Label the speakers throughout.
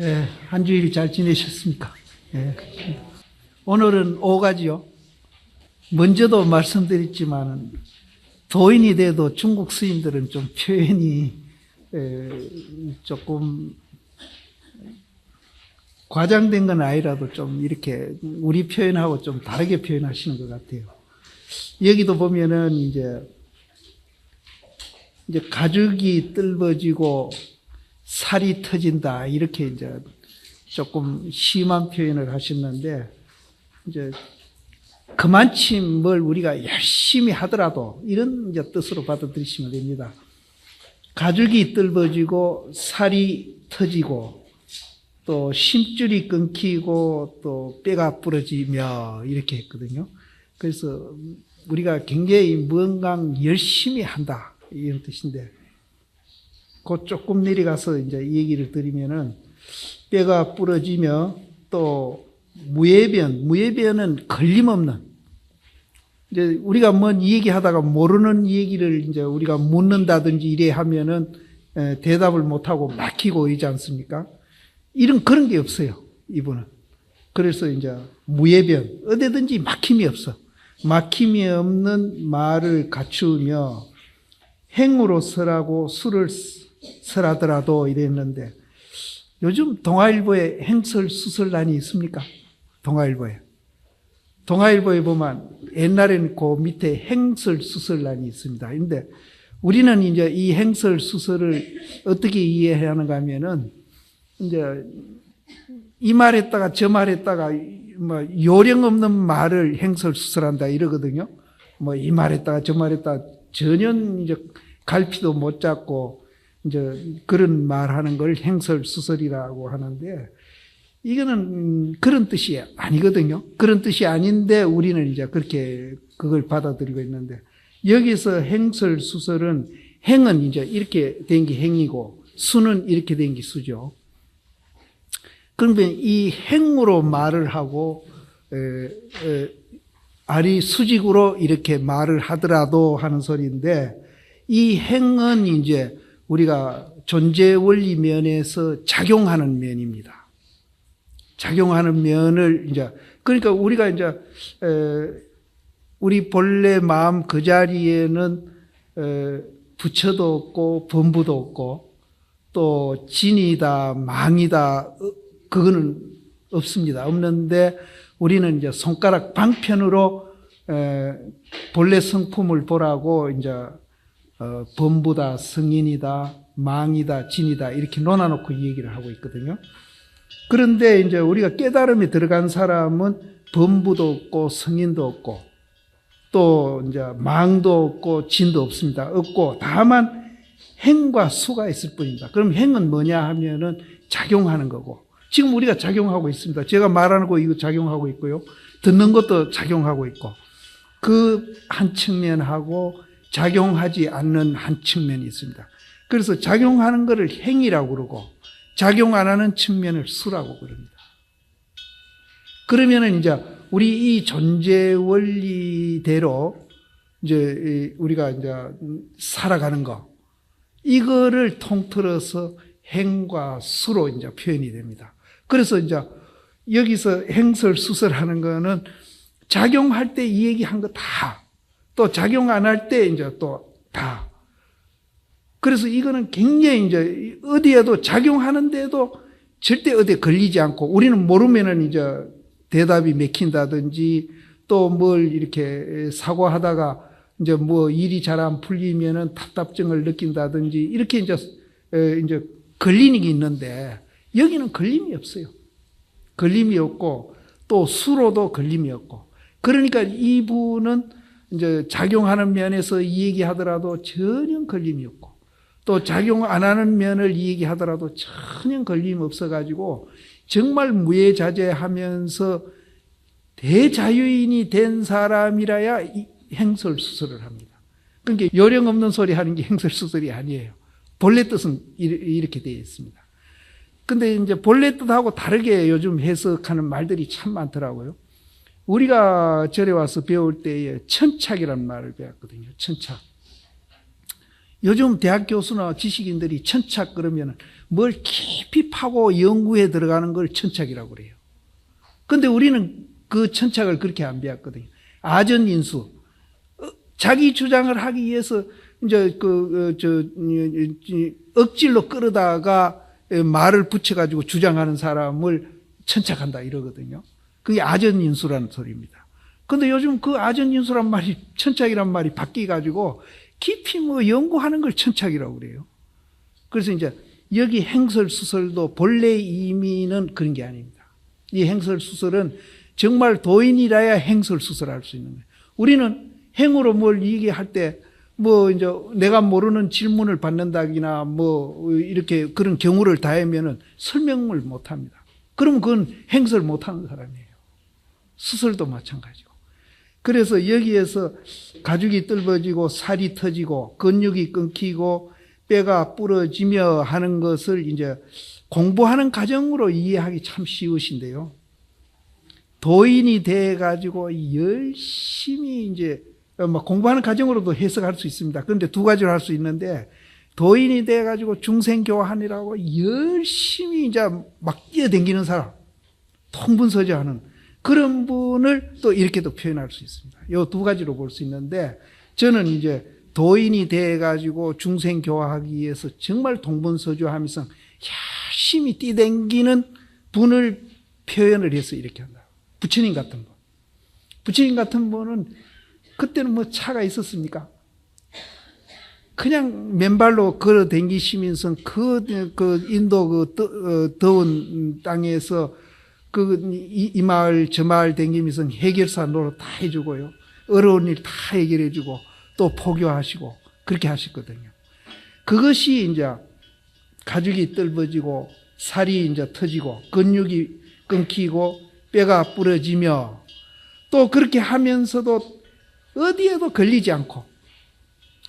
Speaker 1: 예, 한 주일 잘 지내셨습니까? 예. 오늘은 오가지요. 먼저도 말씀드렸지만 도인이 돼도 중국 스님들은 좀 표현이 에, 조금 과장된 건 아니라도 좀 이렇게 우리 표현하고 좀 다르게 표현하시는 것 같아요. 여기도 보면은 이제 이제 가죽이 뜰버지고 살이 터진다 이렇게 이제 조금 심한 표현을 하셨는데 이제 그만치 뭘 우리가 열심히 하더라도 이런 이제 뜻으로 받아들이시면 됩니다. 가죽이 뜰버지고 살이 터지고 또 심줄이 끊기고 또 뼈가 부러지며 이렇게 했거든요. 그래서 우리가 굉장히 무언가 열심히 한다 이런 뜻인데 그 조금 내려가서 이제 이 얘기를 드리면은 뼈가 부러지며 또 무예변, 무예변은 걸림없는 이제 우리가 뭔 얘기하다가 모르는 얘기를 이제 우리가 묻는다든지 이래 하면은 에, 대답을 못하고 막히고 있지 않습니까? 이런 그런 게 없어요. 이분은. 그래서 이제 무예변 어디든지 막힘이 없어. 막힘이 없는 말을 갖추며 행으로 설하고 수를 설하더라도 이랬는데 요즘 동아일보에 행설 수설란이 있습니까? 동아일보에. 동아일보에 보면 옛날에는 그 밑에 행설 수설란이 있습니다. 근데 우리는 이제 이 행설 수설을 어떻게 이해해야 하는가 하면은 이제 이 말했다가 저 말했다가 뭐 요령 없는 말을 행설 수설한다 이러거든요. 뭐 이 말했다가 저 말했다가 전혀 이제 갈피도 못 잡고 이제 그런 말하는 걸 행설 수설이라고 하는데 이거는 음, 그런 뜻이 아니거든요. 그런 뜻이 아닌데 우리는 이제 그렇게 그걸 받아들이고 있는데 여기서 행설 수설은 행은 이제 이렇게 된 게 행이고 수는 이렇게 된 게 수죠. 그러면 이 행으로 말을 하고 에, 에, 아리 수직으로 이렇게 말을 하더라도 하는 소리인데 이 행은 이제 우리가 존재 원리 면에서 작용하는 면입니다. 작용하는 면을 이제 그러니까 우리가 이제 에, 우리 본래 마음 그 자리에는 에, 부처도 없고 범부도 없고 또 진이다 망이다 어, 그거는 없습니다. 없는데 우리는 이제 손가락 방편으로 에, 본래 성품을 보라고 이제 어, 범부다, 성인이다, 망이다, 진이다 이렇게 놓아놓고 이 얘기를 하고 있거든요. 그런데 이제 우리가 깨달음에 들어간 사람은 범부도 없고 성인도 없고 또 이제 망도 없고 진도 없습니다. 없고 다만 행과 수가 있을 뿐입니다. 그럼 행은 뭐냐 하면은 작용하는 거고 지금 우리가 작용하고 있습니다. 제가 말하는 거 이거 작용하고 있고요. 듣는 것도 작용하고 있고 그 한 측면하고 작용하지 않는 한 측면이 있습니다. 그래서 작용하는 것을 행이라고 그러고 작용 안 하는 측면을 수라고 그럽니다. 그러면은 이제 우리 이 존재 원리대로 이제 우리가 이제 살아가는 거 이거를 통틀어서 행과 수로 이제 표현이 됩니다. 그래서 이제 여기서 행설 수설하는 거는 작용할 때 이 얘기한 거 다, 또 작용 안 할 때 이제 또 다. 그래서 이거는 굉장히 이제 어디에도 작용하는데도 절대 어디에 걸리지 않고 우리는 모르면은 이제 대답이 맥힌다든지 또 뭘 이렇게 사고하다가 이제 뭐 일이 잘 안 풀리면은 답답증을 느낀다든지 이렇게 이제 이제 걸리는 게 있는데 여기는 걸림이 없어요. 걸림이 없고 또 수로도 걸림이 없고 그러니까 이분은 이제 작용하는 면에서 이 얘기하더라도 전혀 걸림이 없고 또 작용 안 하는 면을 이 얘기하더라도 전혀 걸림 없어가지고 정말 무예자재하면서 대자유인이 된 사람이라야 행설수설을 합니다. 그러니까 요령 없는 소리 하는 게 행설수설이 아니에요. 본래 뜻은 이렇게 되어 있습니다. 근데 이제 본래 뜻하고 다르게 요즘 해석하는 말들이 참 많더라고요. 우리가 절에 와서 배울 때에 천착이라는 말을 배웠거든요. 천착. 요즘 대학 교수나 지식인들이 천착 그러면 뭘 깊이 파고 연구에 들어가는 걸 천착이라고 그래요. 근데 우리는 그 천착을 그렇게 안 배웠거든요. 아전인수. 어, 자기 주장을 하기 위해서 이제 그, 어, 저, 억질로 끌어다가 말을 붙여가지고 주장하는 사람을 천착한다 이러거든요. 그게 아전인수라는 소리입니다. 근데 요즘 그 아전인수란 말이 천착이란 말이 바뀌어가지고 깊이 뭐 연구하는 걸 천착이라고 그래요. 그래서 이제 여기 행설수설도 본래 의미는 그런 게 아닙니다. 이 행설수설은 정말 도인이라야 행설수설할 수 있는 거예요. 우리는 행으로 뭘 얘기할 때 뭐 이제 내가 모르는 질문을 받는다기나 뭐 이렇게 그런 경우를 다하면은 설명을 못 합니다. 그러면 그건 행설 못 하는 사람이에요. 수설도 마찬가지고. 그래서 여기에서 가죽이 뜰어지고 살이 터지고 근육이 끊기고 뼈가 부러지며 하는 것을 이제 공부하는 과정으로 이해하기 참 쉬우신데요. 도인이 돼 가지고 열심히 이제 뭐 공부하는 과정으로도 해석할 수 있습니다. 그런데 두 가지로 할 수 있는데 도인이 돼 가지고 중생 교환이라고 열심히 이제 막 뛰어댕기는 사람, 통분서지하는 그런 분을 또 이렇게도 표현할 수 있습니다. 이두 가지로 볼 수 있는데 저는 이제 도인이 돼 가지고 중생 교화하기 위해서 정말 동분서주하면서 열심히 뛰댕기는 분을 표현을 해서 이렇게 한다. 부처님 같은 분. 부처님 같은 분은 그때는 뭐 차가 있었습니까? 그냥 맨발로 걸어 댕기시면서 그, 그 인도 그 떠, 어, 더운 땅에서 그 이, 이 마을 저 마을 댕기면서 해결사 노릇 다 해주고요. 어려운 일 다 해결해주고 또 포교하시고 그렇게 하셨거든요. 그것이 이제 가죽이 뜰어지고 살이 이제 터지고 근육이 끊기고 뼈가 부러지며 또 그렇게 하면서도 어디에도 걸리지 않고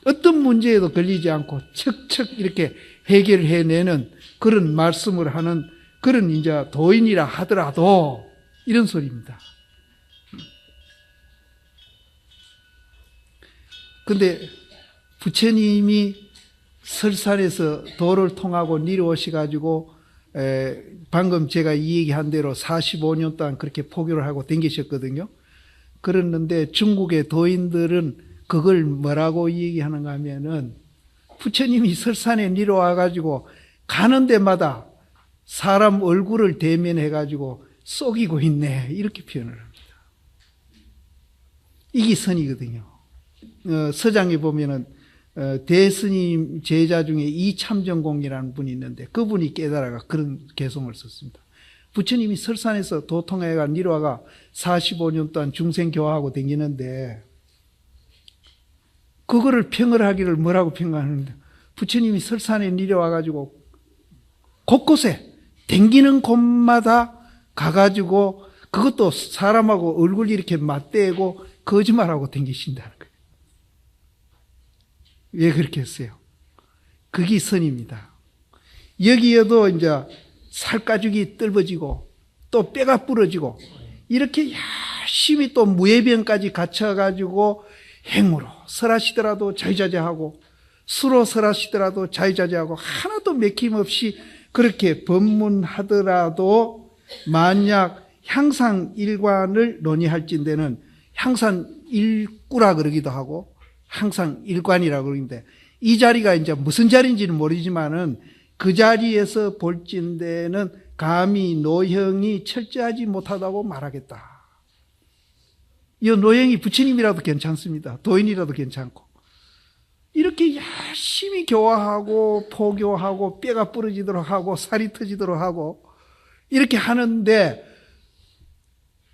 Speaker 1: 어떤 문제에도 걸리지 않고 척척 이렇게 해결해내는 그런 말씀을 하는 그런 이제 도인이라 하더라도 이런 소리입니다. 근데 부처님이 설산에서 도를 통하고 내려오셔가지고 방금 제가 이 얘기한 대로 45년 동안 그렇게 포교를 하고 댕기셨거든요. 그랬는데 중국의 도인들은 그걸 뭐라고 얘기하는가 하면은 부처님이 설산에 내려와 가지고 가는 데마다 사람 얼굴을 대면해 가지고 속이고 있네 이렇게 표현을 합니다. 이게 선이거든요. 어, 서장에 보면은 어, 대스님 제자 중에 이참정공이라는 분이 있는데 그분이 깨달아가 그런 개성을 썼습니다. 부처님이 설산에서 도통해가 니로와가 45년 동안 중생교화하고 다니는데 그거를 평을 하기를 뭐라고 평가하는데 부처님이 설산에 내려와가지고 곳곳에 댕기는 곳마다 가가지고 그것도 사람하고 얼굴 이렇게 맞대고 거짓말하고 댕기신다는 거예요. 왜 그렇게 했어요? 그게 선입니다. 여기에도 이제 살가죽이 뜰어지고 또 뼈가 부러지고 이렇게 열심히 또 무예병까지 갖춰가지고 행으로 설하시더라도 자유자재하고 수로 설하시더라도 자유자재하고 하나도 맥힘없이 그렇게 법문하더라도 만약 향상 일관을 논의할진대는 향상 일구라 그러기도 하고 항상 일관이라고 그러는데 이 자리가 이제 무슨 자리인지는 모르지만은 그 자리에서 볼진대는 감히 노형이 철저하지 못하다고 말하겠다. 이 노형이 부처님이라도 괜찮습니다. 도인이라도 괜찮고. 이렇게 열심히 교화하고 포교하고 뼈가 부러지도록 하고 살이 터지도록 하고 이렇게 하는데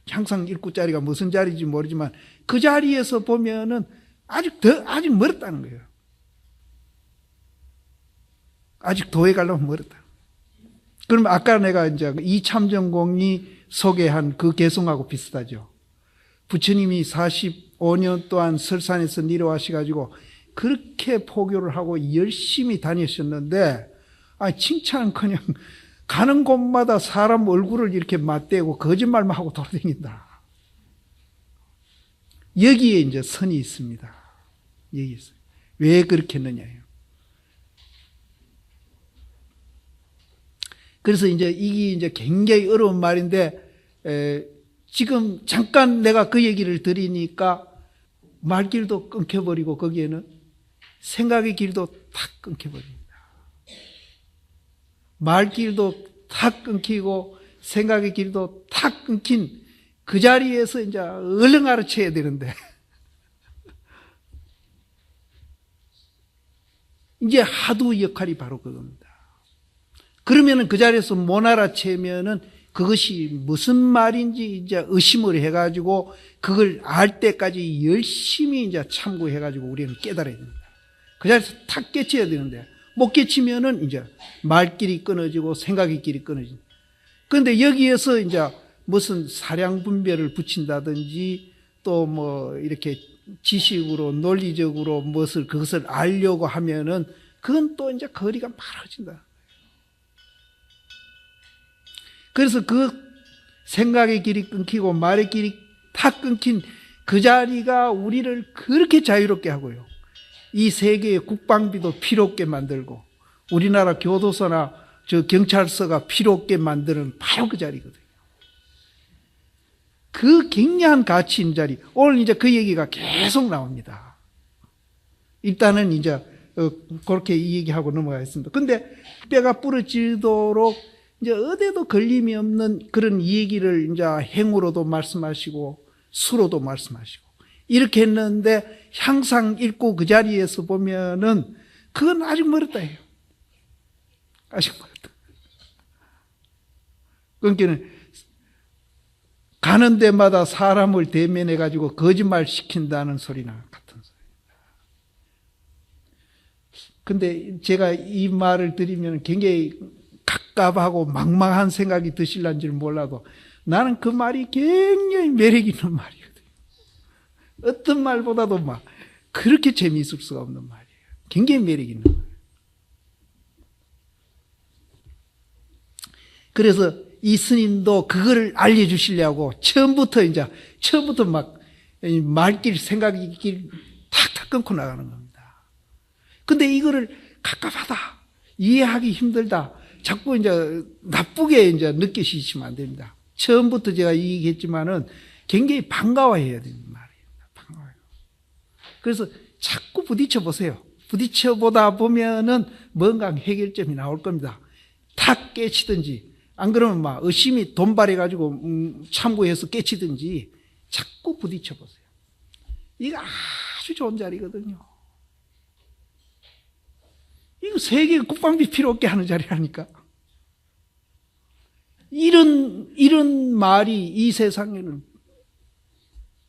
Speaker 1: 항상 일구 자리가 무슨 자리인지 모르지만 그 자리에서 보면은 아직 더 아직 멀었다는 거예요. 아직 도에 가려면 멀었다. 그럼 아까 내가 이제 이참전공이 소개한 그 개성하고 비슷하죠. 부처님이 45년 동안 설산에서 내려와셔 가지고 그렇게 포교를 하고 열심히 다녔었는데, 아, 칭찬 그냥 가는 곳마다 사람 얼굴을 이렇게 맞대고 거짓말만 하고 돌아다닌다. 여기에 이제 선이 있습니다. 여기 있어요. 왜 그렇게 했느냐. 그래서 이제 이게 이제 굉장히 어려운 말인데, 에, 지금 잠깐 내가 그 얘기를 드리니까 말길도 끊겨버리고 거기에는 생각의 길도 탁 끊겨버립니다. 말길도 탁 끊기고 생각의 길도 탁 끊긴 그 자리에서 이제 얼른 알아채야 되는데 이제 하도 역할이 바로 그겁니다. 그러면은 그 자리에서 못 알아채면은 그것이 무슨 말인지 이제 의심을 해가지고 그걸 알 때까지 열심히 이제 참고해가지고 우리는 깨달아야 됩니다. 그 자리에서 탁 깨쳐야 되는데 못 깨치면은 이제 말길이 끊어지고 생각의 길이 끊어집니다. 그런데 여기에서 이제 무슨 사량 분별을 붙인다든지 또 뭐 이렇게 지식으로 논리적으로 무엇을 그것을 알려고 하면은 그건 또 이제 거리가 멀어진다. 그래서 그 생각의 길이 끊기고 말의 길이 탁 끊긴 그 자리가 우리를 그렇게 자유롭게 하고요. 이 세계의 국방비도 필요 없게 만들고 우리나라 교도소나 저 경찰서가 필요 없게 만드는 바로 그 자리거든요. 그 굉장한 가치 있는 자리. 오늘 이제 그 얘기가 계속 나옵니다. 일단은 이제 어, 그렇게 이 얘기하고 넘어가겠습니다. 근데 뼈가 부러지도록 이제 어디에도 걸림이 없는 그런 얘기를 이제 행으로도 말씀하시고 수로도 말씀하시고 이렇게 했는데 항상 읽고 그 자리에서 보면은 그건 아직 멀었다 해요. 아직 멀었다. 그러니까 가는 데마다 사람을 대면해 가지고 거짓말 시킨다는 소리나 같은 소리입니다. 근데 제가 이 말을 드리면 굉장히 갑갑하고 망망한 생각이 드실란지 몰라도 나는 그 말이 굉장히 매력 있는 말이거든요. 어떤 말보다도 막 그렇게 재미있을 수가 없는 말이에요. 굉장히 매력 있는. 그래서 이 스님도 그거를 알려주시려고 처음부터 이제 처음부터 막 말길 생각길 탁탁 끊고 나가는 겁니다. 근데 이거를 갑갑하다 이해하기 힘들다 자꾸 이제 나쁘게 이제 느끼시면 안 됩니다. 처음부터 제가 얘기했지만은 굉장히 반가워해야. 반가워요. 그래서 자꾸 부딪혀 보세요. 부딪혀 보다 보면은 뭔가 해결점이 나올 겁니다. 탁 깨치든지 안 그러면 막 의심이 돈발해 가지고 음, 참고해서 깨치든지 자꾸 부딪혀 보세요. 이거 아주 좋은 자리거든요. 이거 세계 국방비 필요 없게 하는 자리라니까. 이런, 이런 말이 이 세상에는,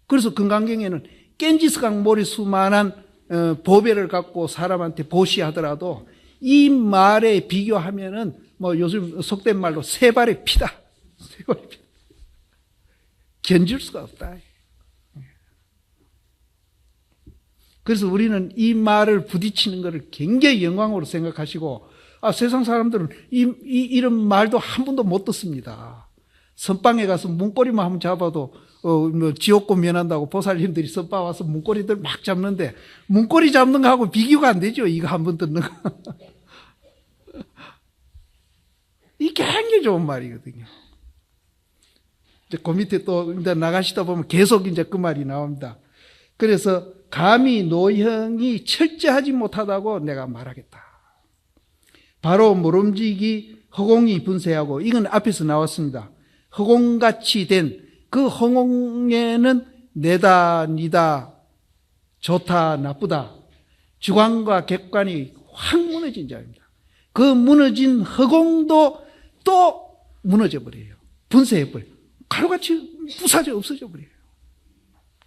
Speaker 1: 그래서 금강경에는 깬지스강 모리수만한 어, 보배를 갖고 사람한테 보시하더라도 이 말에 비교하면은 뭐 요즘 속된 말로 세 발의 피다. 세 발의 피. 견줄 수가 없다. 그래서 우리는 이 말을 부딪히는 것을 굉장히 영광으로 생각하시고, 아, 세상 사람들은 이, 이, 이런 말도 한 번도 못 듣습니다. 선방에 가서 문고리만 한번 잡아도, 어, 뭐, 지옥고 면한다고 보살님들이 선방 와서 문고리들 막 잡는데, 문고리 잡는 거하고 비교가 안 되죠. 이거 한 번 듣는 거. 이 굉장히 좋은 말이거든요. 이제 그 밑에 또 이제 나가시다 보면 계속 이제 그 말이 나옵니다. 그래서 감히 노형이 철저하지 못하다고 내가 말하겠다. 바로 모름지기 허공이 분쇄하고 이건 앞에서 나왔습니다. 허공같이 된 그 허공에는 내다 니다 좋다 나쁘다 주관과 객관이 확 무너진 자입니다. 그 무너진 허공도 또 무너져 버려요. 분쇄해 버려요. 가루같이 부사져 없어져 버려요.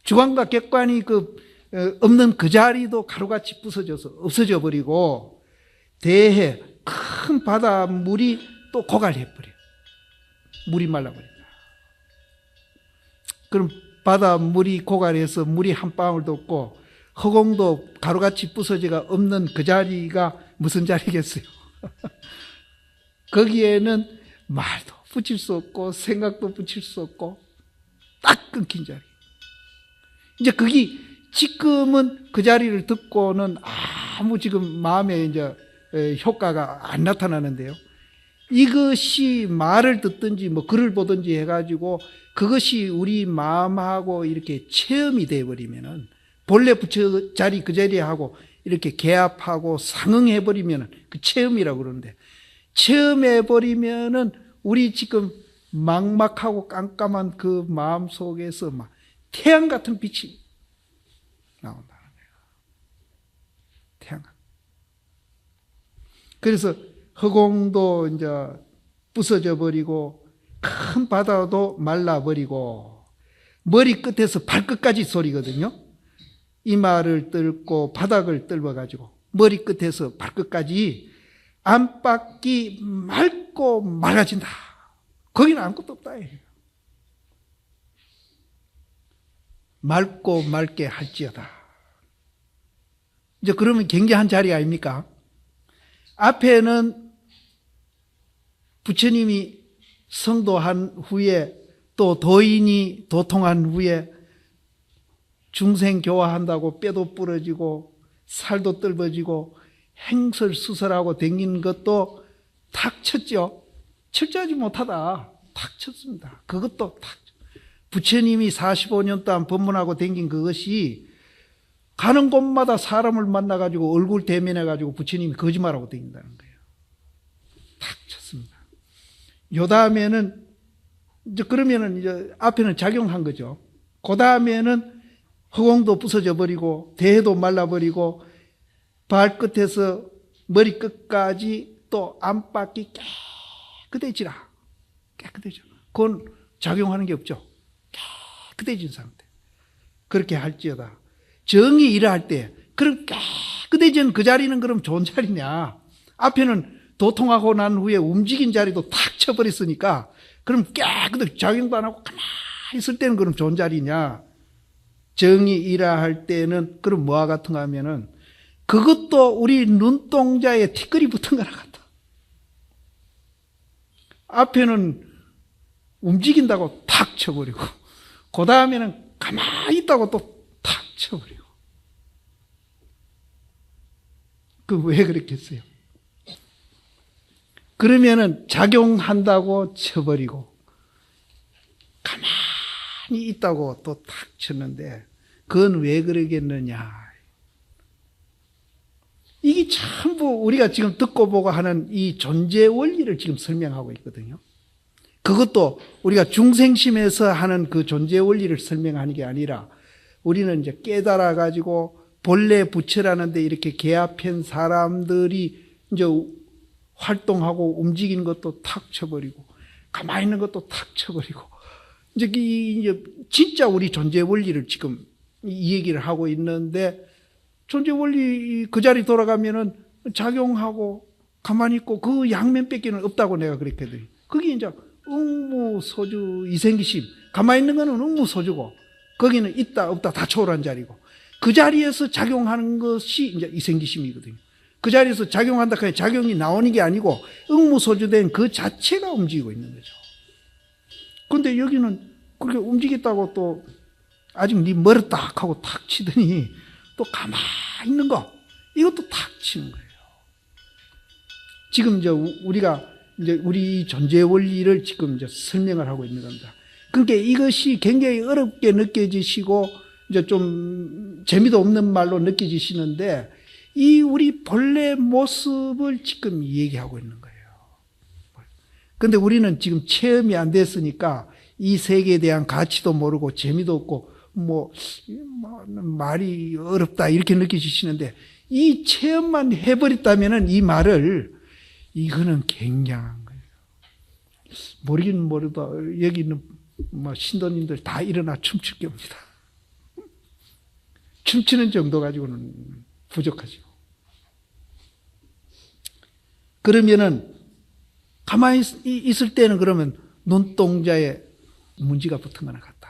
Speaker 1: 주관과 객관이 그 어, 없는 그 자리도 가루같이 부서져서 없어져 버리고 대해 큰 바닷물이 또 고갈해 버려요. 물이 말라버린다. 그럼 바닷물이 고갈해서 물이 한 방울도 없고 허공도 가루같이 부서지가 없는 그 자리가 무슨 자리겠어요? 거기에는 말도 붙일 수 없고 생각도 붙일 수 없고 딱 끊긴 자리. 이제 그게 지금은 그 자리를 듣고는 아무 지금 마음에 이제 효과가 안 나타나는데요. 이것이 말을 듣든지 뭐 글을 보든지 해가지고 그것이 우리 마음하고 이렇게 체험이 돼버리면은 본래 부처 자리 그 자리에 하고 이렇게 개합하고 상응해버리면은 그 체험이라고 그러는데 체험해버리면은 우리 지금 막막하고 깜깜한 그 마음 속에서 막 태양 같은 빛이 나온다는 거예요. 태양. 그래서 허공도 이제 부서져 버리고 큰 바다도 말라 버리고 머리 끝에서 발끝까지 소리거든요. 이마를 뚫고 바닥을 뚫어 가지고 머리 끝에서 발끝까지 안팎이 맑고 맑아진다. 거기는 아무것도 없다. 맑고 맑게 할지어다. 이제 그러면 굉장한 자리 아닙니까? 앞에는 부처님이 성도한 후에 또 도인이 도통한 후에 중생 교화한다고 뼈도 부러지고 살도 뜰어지고 행설수설하고 댕기는 것도 탁 쳤죠. 철저하지 못하다. 탁 쳤습니다. 그것도 탁. 부처님이 45년 동안 법문하고 댕긴 그것이 가는 곳마다 사람을 만나가지고 얼굴 대면해가지고 부처님이 거짓말하고 댕긴다는 거예요. 탁 쳤습니다. 요 다음에는, 이제 그러면은 이제 앞에는 작용한 거죠. 그 다음에는 허공도 부서져 버리고, 대해도 말라버리고, 발끝에서 머리끝까지 또 안팎이 깨끗해지라. 깨끗해져. 그건 작용하는 게 없죠. 깨끗해진 상태. 그렇게 할지어다. 정이 일할 때, 그럼 깨끗해진 그 자리는 그럼 좋은 자리냐? 앞에는 도통하고 난 후에 움직인 자리도 탁 쳐버렸으니까, 그럼 깨끗하게 작용도 안 하고 가만히 있을 때는 그럼 좋은 자리냐? 정이 일할 때는 그럼 뭐와 같은가 하면은 그것도 우리 눈동자에 티끌이 붙은 거랑 같아. 앞에는 움직인다고 탁 쳐버리고, 그 다음에는 가만히 있다고 또 탁 쳐버리고. 그 왜 그랬겠어요? 그러면은 작용한다고 쳐버리고, 가만히 있다고 또 탁 쳤는데, 그건 왜 그러겠느냐. 이게 전부 우리가 지금 듣고 보고 하는 이 존재 원리를 지금 설명하고 있거든요. 그것도 우리가 중생심에서 하는 그 존재 원리를 설명하는 게 아니라 우리는 이제 깨달아 가지고 본래 부처라는데 이렇게 개합한 사람들이 이제 활동하고 움직이는 것도 탁 쳐버리고 가만히 있는 것도 탁 쳐버리고 이제 이제 진짜 우리 존재 원리를 지금 이 얘기를 하고 있는데 존재 원리 그 자리 돌아가면은 작용하고 가만히 있고 그 양면 뺏기는 없다고 내가 그랬거든요. 그게 이제 응무소주 이생기심. 가만히 있는 거는 응무소주고 거기는 있다 없다 다 초월한 자리고 그 자리에서 작용하는 것이 이제 이생기심이거든요. 그 자리에서 작용한다 그냥 작용이 나오는 게 아니고 응무소주된 그 자체가 움직이고 있는 거죠. 근데 여기는 그렇게 움직였다고 또 아직 네 머리 딱 하고 탁 치더니 또 가만히 있는 거 이것도 탁 치는 거예요. 지금 이제 우리가 이제 우리 존재 원리를 지금 이제 설명을 하고 있는 겁니다. 그러니까 이것이 굉장히 어렵게 느껴지시고 이제 좀 재미도 없는 말로 느껴지시는데 이 우리 본래 모습을 지금 얘기하고 있는 거예요. 근데 우리는 지금 체험이 안 됐으니까 이 세계에 대한 가치도 모르고 재미도 없고 뭐, 뭐 말이 어렵다 이렇게 느끼시는데 이 체험만 해버렸다면은 이 말을 이거는 굉장한 거예요. 모르긴 모르다 여기 있는 뭐 신도님들 다 일어나 춤출 겁니다. 춤추는 정도 가지고는 부족하죠. 그러면은 가만히 있을 때는 그러면 눈동자에 문지가 붙은 거나 같다.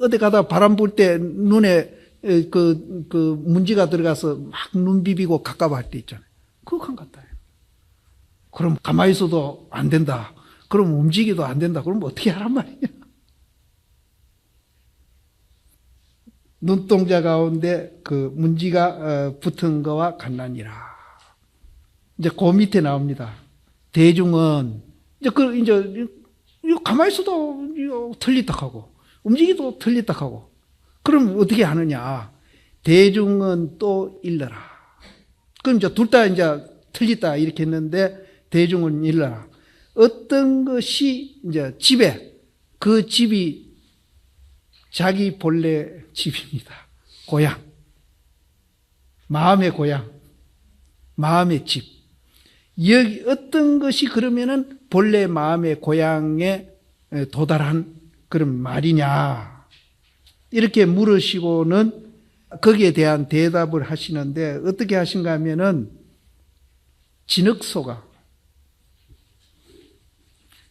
Speaker 1: 어디 가다 바람 불 때 눈에 그, 그 문지가 들어가서 막 눈 비비고 가까워 할 때 있잖아요. 그거 같다. 그럼 가만히 있어도 안 된다. 그럼 움직이도 안 된다. 그럼 어떻게 하란 말이냐. 눈동자 가운데 그 문지가 어, 붙은 거와 같나니라. 이제 그 밑에 나옵니다. 대중은 이제 그 이제 가만히 있어도 틀리다 하고 움직이도 틀리다 하고 그럼 어떻게 하느냐? 대중은 또 일러라. 그럼 이제 둘 다 이제 틀리다 이렇게 했는데 대중은 일러라. 어떤 것이 이제 집에 그 집이 자기 본래 집입니다. 고향. 마음의 고향. 마음의 집. 여기 어떤 것이 그러면은 본래 마음의 고향에 도달한 그런 말이냐. 이렇게 물으시고는 거기에 대한 대답을 하시는데 어떻게 하신가 하면은 진흙소가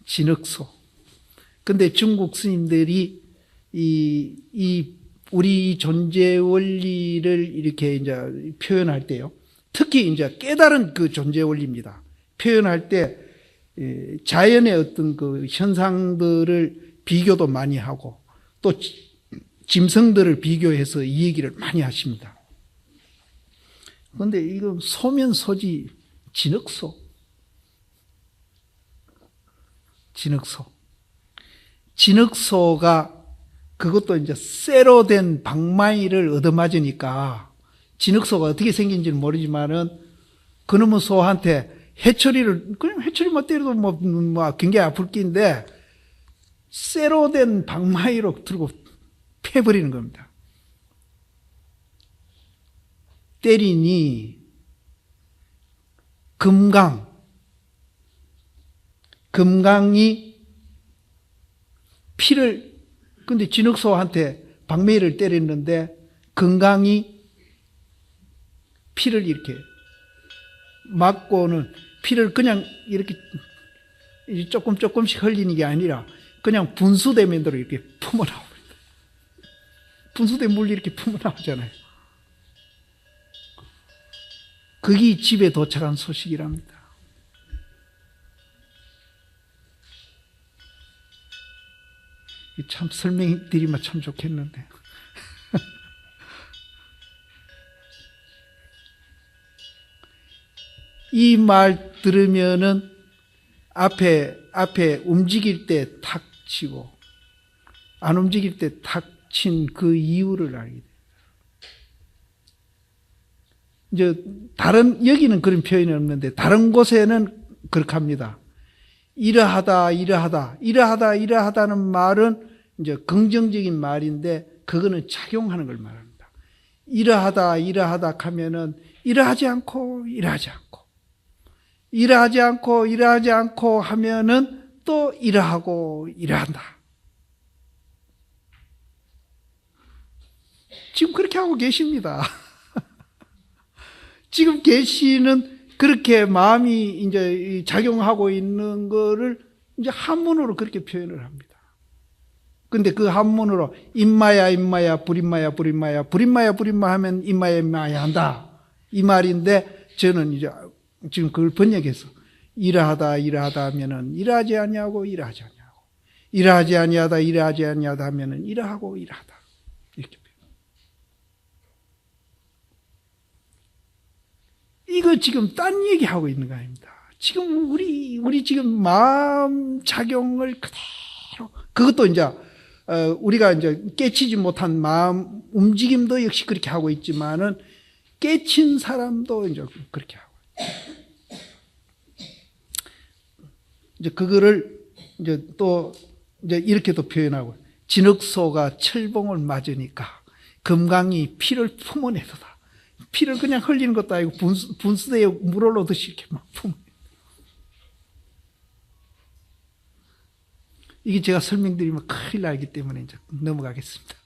Speaker 1: 진흙소. 근데 중국 스님들이 이, 이 우리 존재 원리를 이렇게 이제 표현할 때요. 특히 이제 깨달은 그 존재 원리입니다. 표현할 때 예, 자연의 어떤 그 현상들을 비교도 많이 하고 또 짐승들을 비교해서 이 얘기를 많이 하십니다. 그런데 이거 소면 소지 진흙소. 진흙소. 진흙소가 그것도 이제 쇠로 된 방망이를 얻어맞으니까 진흙소가 어떻게 생긴지는 모르지만은 그놈의 소한테 해처리를 그냥 해처리만 때려도 뭐, 뭐 굉장히 아플 끼인데 쇠로 된 방망이로 들고 패버리는 겁니다. 때리니 금강 금강이 피를 근데 진흙소한테 방매를 때렸는데 금강이 피를 이렇게 맞고는 피를 그냥 이렇게 조금 조금씩 흘리는 게 아니라 그냥 분수대 면 대로 이렇게 품어 나옵니다. 분수대 물이 이렇게 품어 나오잖아요. 그게 집에 도착한 소식이랍니다. 참 설명드리면 참 좋겠는데. 이 말 들으면은 앞에, 앞에 움직일 때 탁 치고, 안 움직일 때 탁 친 그 이유를 알게 돼요. 이제, 다른, 여기는 그런 표현이 없는데, 다른 곳에는 그렇게 합니다. 이러하다, 이러하다, 이러하다, 이러하다는 말은 이제 긍정적인 말인데, 그거는 착용하는 걸 말합니다. 이러하다, 이러하다 하면은, 이러하지 않고, 이러하지 않고, 일하지 않고 일하지 않고 하면은 또 일하고 일한다. 지금 그렇게 하고 계십니다. 지금 계시는 그렇게 마음이 이제 작용하고 있는 거를 이제 한문으로 그렇게 표현을 합니다. 근데 그 한문으로 임마야 임마야 불임마야 불임마야 불임마야 불임마 하면 임마야 임마야 한다. 이 말인데 저는 이제 지금 그걸 번역해서 일하다 일하다 하면은 일하지 아니하고 일하지 아니하고 일하지 아니하다 일하지 아니하다 하면은 일하고 일하다 이렇게 이거 지금 딴 얘기하고 있는 거 아닙니다. 지금 우리 우리 지금 마음 작용을 그대로 그것도 이제 어, 우리가 이제 깨치지 못한 마음 움직임도 역시 그렇게 하고 있지만은 깨친 사람도 이제 그렇게 하고. 이제 그거를 이제 또 이제 이렇게 도 표현하고 진흙소가 철봉을 맞으니까 금강이 피를 품어내도다. 피를 그냥 흘리는 것도 아니고 분수, 분수대에 물 올라오듯이 이렇게 막 품어. 이게 제가 설명드리면 큰일 나기 때문에 이제 넘어가겠습니다.